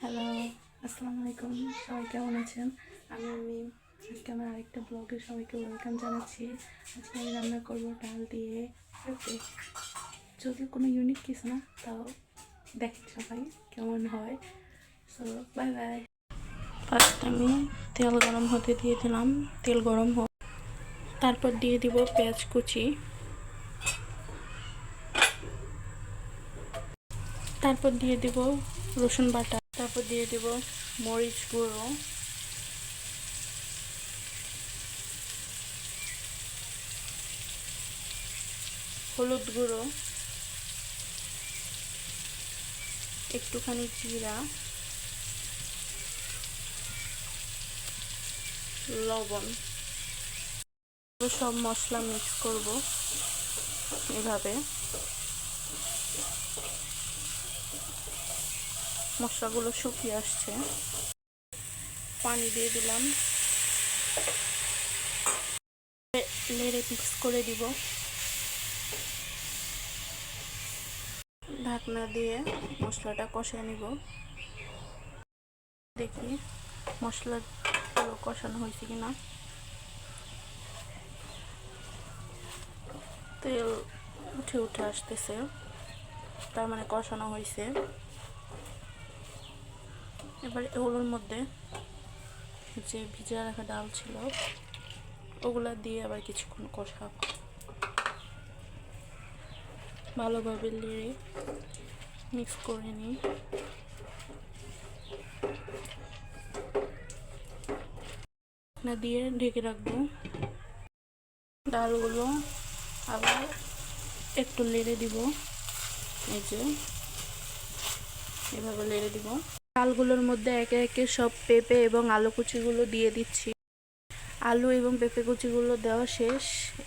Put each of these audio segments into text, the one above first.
Hello আসসালামু আলাইকুম। সবাই কেমন আছেন? আমি আমি আজকে আমার আরেকটা ব্লগে সবাইকে ওয়েলকাম জানাচ্ছি। আজকে আমি রান্না করব ডাল দিয়ে। যদিও কোনো ইউনিক কিছু না, তাও দেখেন সবাই কেমন হয়। সো বাই বাই ফার্স্ট আমি তেল গরম হতে দিয়ে দিলাম। তেল গরম হোক। তারপর দিয়ে দিব পেঁয়াজ কুচি। তারপর দিয়ে দিব রসুন বাটা। তারপর দিয়ে দিব মরিচ গুঁড়ো। হলুদ গুঁড়ো। একটুখানি জিরা। লবণ। সব মশলা মিক্স করব এভাবে। মশলাগুলো শুকিয়ে আসছে। পানি দিয়ে দিলাম। লেড়ে মিক্স করে দিব। ঢাকনা দিয়ে মশলাটা কষিয়ে নিব। দেখি মশলাগুলো কষানো হয়েছে কিনা। তেল উঠে উঠে আসতেছে। তার মানে কষানো হয়েছে। এবার এগুলোর মধ্যে যে ভিজা রাখা ডাল ছিল, ওগুলা দিয়ে আবার কিছুক্ষণ কষা ভালোভাবে নেড়ে মিক্স করে নিই। না দিয়ে ঢেকে রাখব। ডালগুলো আবার একটু লেড়ে দিব। এই যে, এভাবে লেড়ে দিব। ডালগুলোর মধ্যে একে একে সব পেঁপে এবং আলু কুচিগুলো দিয়ে দিচ্ছি। আলু এবং পেঁপে কুচিগুলো দেওয়া শেষ।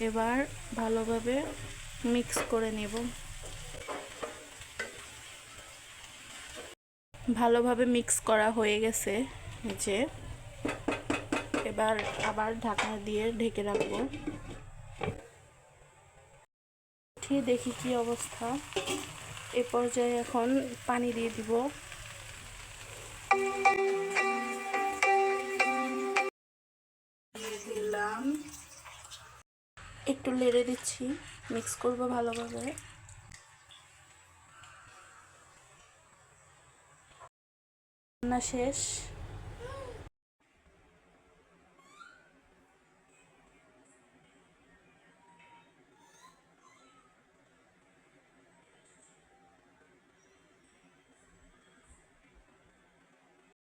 এবার ভালোভাবে মিক্স করে নেব। ভালোভাবে মিক্স করা হয়ে গেছে যে এবার আবার ঢাকনা দিয়ে ঢেকে রাখব। দেখি কি অবস্থা। এ পর্যায়ে এখন পানি দিয়ে দিব। দিলাম। একটু লেড়ে দিচ্ছি মিক্স করব ভালোভাবে। রান্না শেষ।